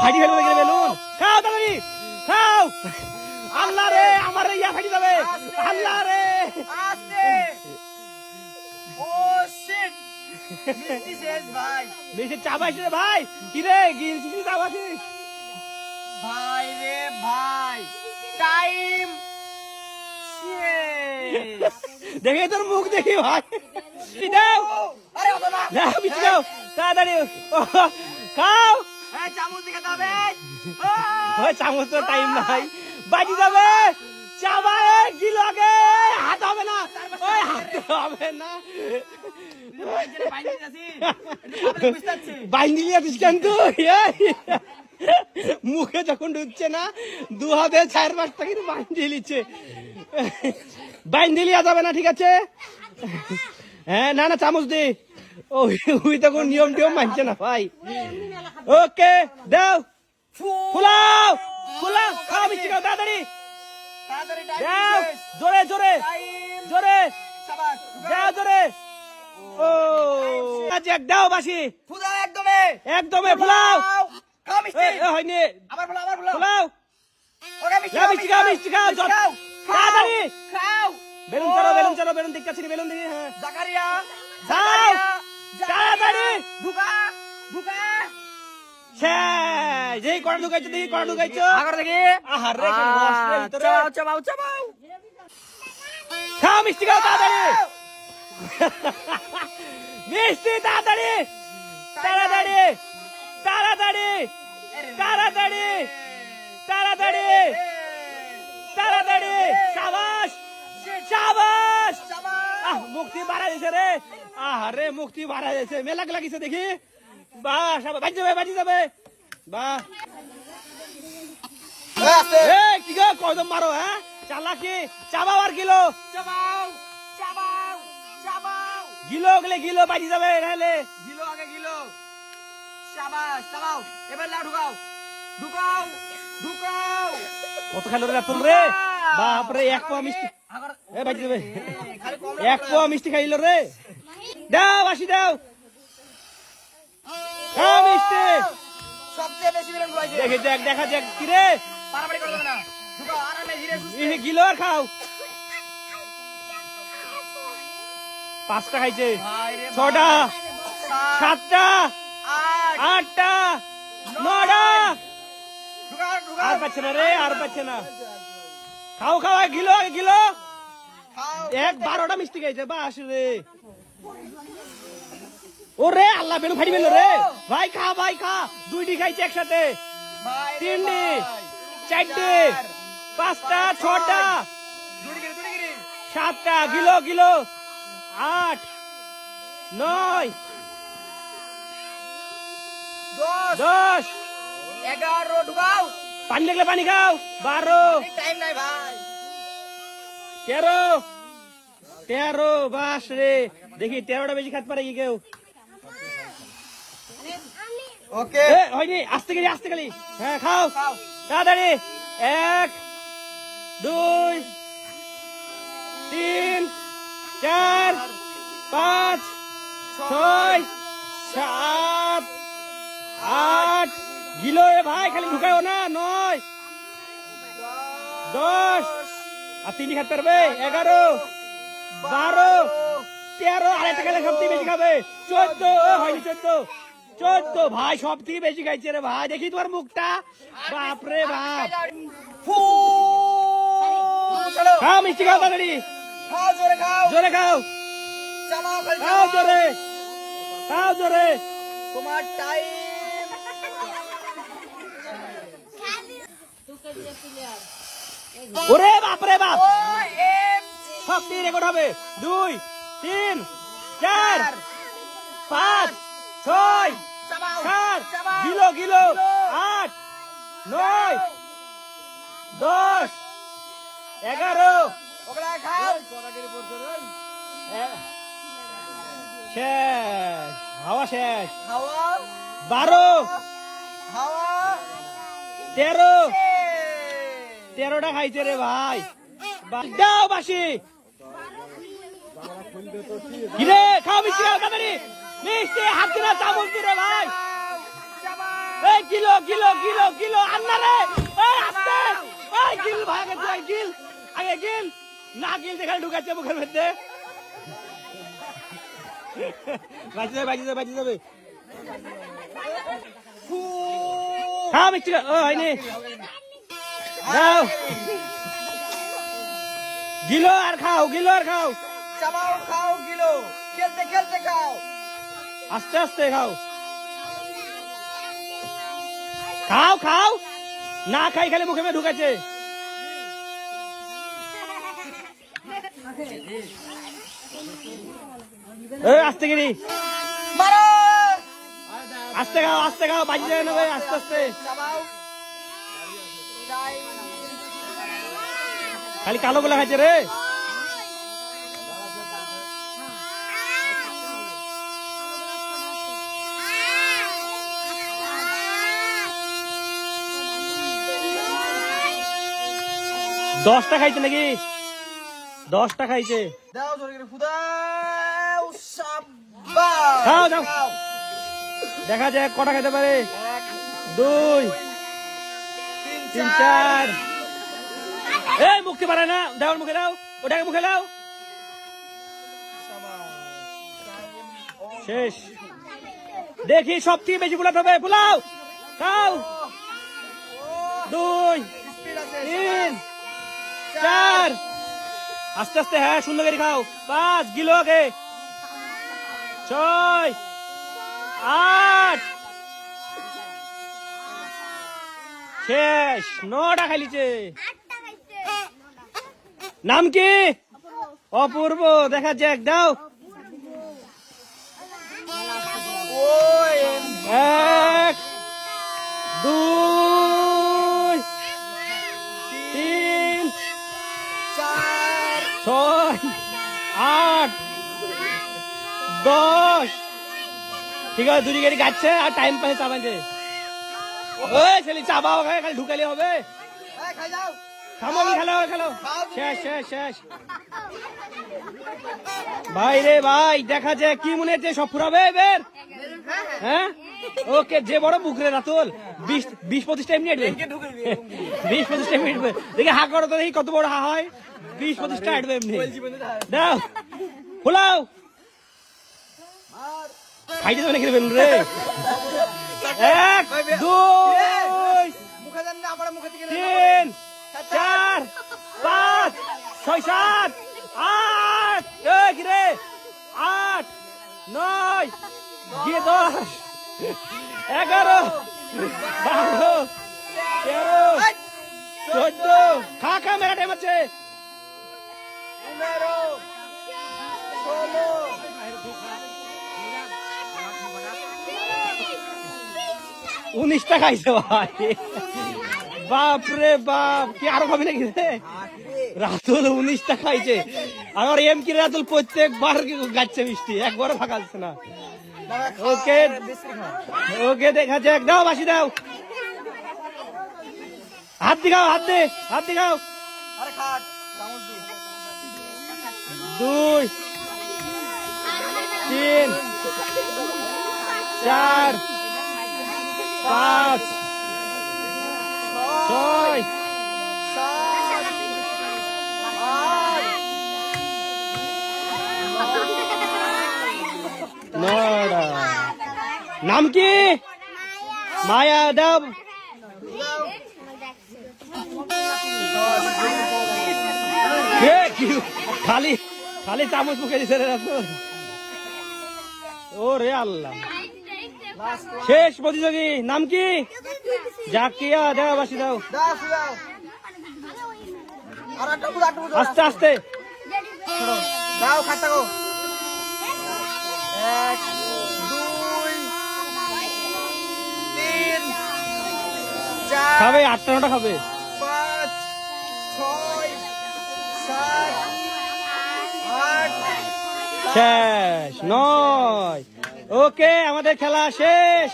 ফাটি ফেলবে গেলে বেলুন? খাও তাড়াতাড়ি খাও। আল্লাহ রে আমার ইয়া ফাটি যাবে। আল্লাহ রে। আস্তে। ও শিট মিষ্টি শেষ ভাই। বেশি চাবাইছে রে ভাই। কি রে গিলছিস চাবাইছিস ভাই রে ভাই। টাইম। দেখে তোর মুখ দেখি ভাই। দাও আরে না। দাও তাড়াতাড়ি। খাও। চামচ দিকে যাবে। ওই চামচ তো টাইম নাই। বাজি যাবে। চাবায় গিলো আগে। হাত হবে না। ওই হাত হবে না। বাইন্দি লিয়ে কেন তুই? মুখে যখন ঢুকছে না দু হাতে চার পাঁচটা কিন্তু বাইন্দি লিচ্ছে বাইন্দি লিয়া যাবে না ঠিক আছে? হ্যাঁ না না চামচ দে। ওই ওই তখন নিয়ম টিয়ম মানছে না ভাই। ওকে দাও। ফুলাও ফুলাও খাও মিষ্টি খাও তাড়াতাড়ি। দাও জোরে জোরে জোরে। দাও জোরে। ও আজ এক দাও বাসি। ফুদা একদমে। একদমে ফুলাও। মিষ্টি। হয়নি। আবার ফুলাও আবার ফুলাও। ফুলাও। ওকে মিষ্টি খাও, মিষ্টি খাও, তাড়াতাড়ি। খাও। বেলুন চলো বেলুন চলো বেলুন দিক কাছে বেলুন দিকে হ্যাঁ। জাকারিয়া যাও। জাকারিয়া, তাড়াতাড়ি। ঢুকা ঢুকা। শেষ। যেই কড়া ঢুকাইছো দেখি কড়া ঢুকাইছো। আগর দেখি। আহার রে চাবাও চাবাও চাবাও খাও মিষ্টি খাও তাড়াতাড়ি। মিষ্টি তাড়াতাড়ি। তাড়াতাড়ি। তাড়াতাড়ি। তাড়াতাড়ি। তাড়াতাড়ি। তাড়াতাড়ি। সাবাস। সাবাস। আহ মুক্তি বাড়া দিছে রে। মুক্তি বাড়া দিছে মেলাক লাগিছে দেখি। বাহ বাজি যাবে বাজি যাবে। বাহ। কি গো কদম মারো হ্যাঁ? চালাকি চাবাও আর কিলো চাবাও চাবাও চাবাও। গিলো গেলে গিলো বাজি যাবে নাহলে গিলো আগে গিলো। শাবাশ চাবাও এবার লাউ ঢুকাও। ঢুকাও ঢুকাও। কত খালো রে? তুল রে বাপরে এক পোয়া মিষ্টি। আগর এ বাজি যাবে। এক পোয়া মিষ্টি খাইল রে। দাও বাসি দাও। খাও মিষ্টি। সবচেয়ে বেশি দেখে দেখ দেখা দেখ কি রে পারাপারি করে দেবে না। ঢুকাও আরামে ধীরে সুস্থে গিলো আর খাও। পাঁচটা খাইছে। ছটা সাতটা আটটা নটা। আর পাচ্ছে না রে আর পাচ্ছে না। খাও খাও গিলো গিলো। এক বারোটা মিষ্টি খাইছে বাস রে। ও রে আল্লাহ বেলু ফাটি বেলো রে। ভাই খা ভাই খা। দুইটি খাইছে একসাথে। তিনটি। চারটে পাঁচটা ছটা। সাতটা গিলো গিলো। আট নয় দশ। দশ। এগারো ঢুকাও। পানি লাগলে পানি খাও। বারো। টাইম নাই ভাই। তেরো। তেরো বাস রে। দেখি তেরোটা বেশি খাতে পারে কি কেউ? ওকে। হয়নি আস্তে গেলি আস্তে গেলি। হ্যাঁ খাও। তাড়াতাড়ি। এক দুই তিন চার পাঁচ ছয় সাত আট। গিলো এ ভাই খালি ঢুকাও না নয় দশ আর তিনটি খাতে পারবে। এগারো বারো তেরো খেলে সব থেকে বেশি খাবে। চোদ্দ ও, হয়নি চোদ্দ। চোদ্দ ভাই সব থেকে বেশি খাইছে রে ভাই। দেখি তোমার মুখটা। বাপরে বাপ। ফু খাও মিষ্টি খাও তাড়াতাড়ি জোরে খাও। খাও। চালাও খালি খাও চালাও। জোরে। খাও জোরে। তোমার টাইম ওরে বাপরে বাপ। সব দিয়ে রেকর্ড হবে। দুই তিন চার। পাঁচ ছয় সাত গিলো গিলো আট নয় দশ এগারো শেষ হাওয়া শেষ। হাওয়া বারো হাওয়া তেরো তেরোটা খাইছে রে ভাই। দাও বাসি কিরে খাও মিষ্টি তাড়াতাড়ি। মিষ্টি হাত দিলে চামচ দিরে ভাই। এই কিলো কিলো কিলো কিলো আন্না রে। এই আস্তে। এই না গিল দেখালে ঢুকাচ্ছে মুখের মধ্যে। বাঁচি যাবে বাঁচি যাবে গিলো আর খাও, গিলো আর খাও। চাবাও, খাও, গিলো। খেলতে খেলতে খাও। আস্তে আস্তে খাও। খাও খাও। না খাই খালি মুখে ঢুকেছে। আস্তে গিরি আস্তে খাও আস্তে খাও বাজি যাবে না ভাই আস্তে আস্তে। খালি কালো গুলা খাইছে রে। দশটা খাইছে নাকি? দশটা খাইছে। দেখা যায় কটা খেতে পারে। দুই তিন চার। এই মুখতে পারে না। দাও ওর মুখে দাও। ওটাকে মুখে দাও। শেষ। দেখি সব থেকে বেশি ফুলাতে হবে। ফুলাও। খাও। দুই তিন। চার আস্তে আস্তে হ্যাঁ সুন্দর করে খাও। পাঁচ গিলো আগে। ছয় আট। শেষ নটা খাইলিছে। নাম কি? অপূর্ব দেখা যাক দাও। এক দুই আট, দশ। ঠিক আছে দুটি গাড়ি গাচ্ছে আর টাইম পাই চাবান ওই ছেলে চাবা ওখানে, খালি ঢুকালে হবে। থামো খেলো খেলো ভাই রে ভাই, দেখা যায় কি মনে হচ্ছে, সব ফুরাবে এবার? হ্যাঁ? ওকে যে বড় বুকরে রাতুল বিশ বিশ পঁচিশ টাইম নিয়ে বিশ পঁচিশ টাইম নিয়ে দেখি হা করো তো দেখি কত বড় হা হয়। বিশ পঁচিশটা হাঁটবে এমনি। দাও। খোলাও খাইতে যাবে নাকি বেলুন রে। এক দুই। তিন চার পাঁচ ছয় সাত আট। এই কি রে? আট নয় গিয়ে দশ এগারো বারো তেরো চোদ্দ। খা খা মেরা টাইম আছে। পনেরো ষোলো উনিশটা খাইছে ভাই। বাপ রে বাপ কি আরও খাবি নাকি রাতুল উনিশটা খাইছে আমার এম কি রাতুল প্রত্যেকবার গাচ্ছে মিষ্টি একবারও ফাঁকা না। ওকে ওকে দেখা যাক দাও বাসি দাও। হাত দিঘাও হাত দে, হাত দিঘাও দুই, তিন, চার, পাঁচ, ছয় নাম কি? মায়া এ, খালি খালি চামচ মুখে দিছে ও রে আল্লাহ। শেষ প্রতিযোগী নাম কি? জাকিয়া দাও বাসি দাও। আস্তে আস্তে। দাও খাবে আটটা নটা খাবে। পাঁচ ছয় সাত আট শেষ নয়। ওকে আমাদের খেলা শেষ।